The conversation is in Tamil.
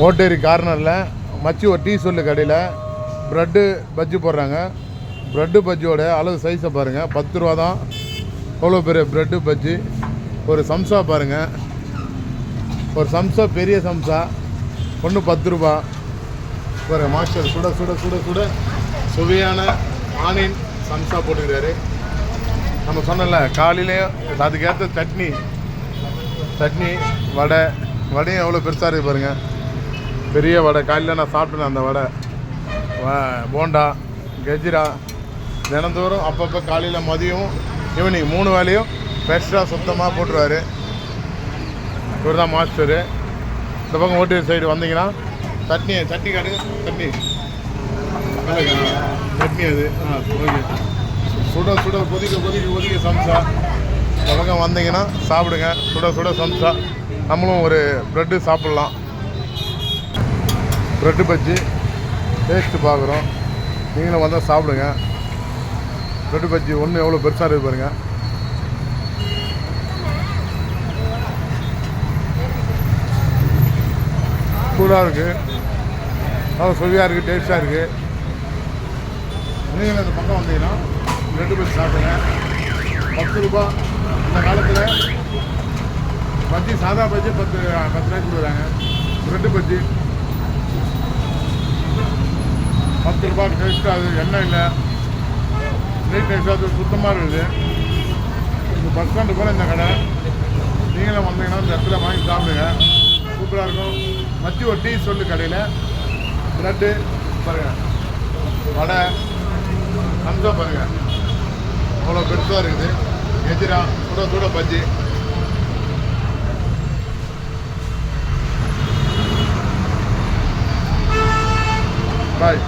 ஓட்டேரி கார்னரில் மச்சி ஒரு டீ சொல்லு கடையில். ப்ரெட்டு பஜ்ஜி போடுறாங்க. ப்ரெட்டு பஜ்ஜியோட அளவு சைஸை பாருங்கள் பத்து ரூபா தான். அவ்வளோ பெரிய ப்ரெட்டு பஜ்ஜி? ஒரு சம்சா பாருங்கள் ஒரு சம்சா பெரிய சம்சா ஒன்று பத்து ரூபா. ஒரு மாஸ்டர் சுட சுட சுட சுட சுவையான ஆனியன் சம்சா போட்டுக்கிறாரு. நம்ம சொன்னல காலையிலேயும் அதுக்கேற்ற சட்னி. சட்னி வடை. வடையும் எவ்வளோ பெருசாக இருக்குது பாருங்கள் பெரிய வடை காலையில் நான் சாப்பிட்டேன் அந்த வடை. போண்டா கஜ்ரா. தினந்தோறும் அப்பப்போ காலையில் மதியம் ஈவினிங் மூணு வேலையும் ஃப்ரெஷ்ஷாக சுத்தமாக போட்டுருவார். இவர் தான் மாஸ்டரு இந்த பக்கம் ஓட்டு சைடு வந்தீங்கன்னா சட்னி சட்னி காடு சட்னி. சட்னி அது. ஆ ஓகே சுட சுட கொதிக்க கொதிக்க கொதிக்க சம்சா இந்த பக்கம் வந்தீங்கன்னா சாப்பிடுங்க. சுட சுட சம்சா நம்மளும் ஒரு ப்ரெட்டு சாப்பிட்லாம். ப்ரெட்டு பஜ்ஜி டேஸ்ட்டு பார்க்குறோம். நீங்களும் வந்தால் சாப்பிடுங்க. ப்ரெட்டு பஜ்ஜி ஒன்று எவ்வளோ பெருசாக இருக்குது பாருங்க. சூடாக இருக்குது நல்லா சுவையாக இருக்குது டேஸ்ட்டாக இருக்குது நீங்களும் இந்த பக்கம் வந்தீங்கன்னா ரெண்டு பஜ்ஜி சாப்பிடுங்க. பத்து ரூபா. இந்த காலத்தில் பஜ்ஜி சாதா பஜ்ஜி பத்து பத்து ரூபாய்க்கு கொடுக்குறாங்க. ப்ரெட்டு பஜ்ஜி பத்து ரூபா டேஸ்ட் அது எண்ணெய் இல்லை. நீட்னஸ் அது சுத்தமாக இருக்குது. இந்த பஸ் ஸ்டாண்டு போல் இந்த கடை. நீங்களும் வந்தீங்கன்னா இந்த இடத்துல வாங்கி சாப்பிடுங்க. சூப்பராக இருக்கும். மத்தி ஒரு டீ சொல்லு கடையில். ப்ரெட்டு பாருங்கள் வடை. சம்சா பாருங்கள் அவ்வளோ பெருசாக இருக்குது. எதிரா சுட சுட பஜ்ஜி. பாய்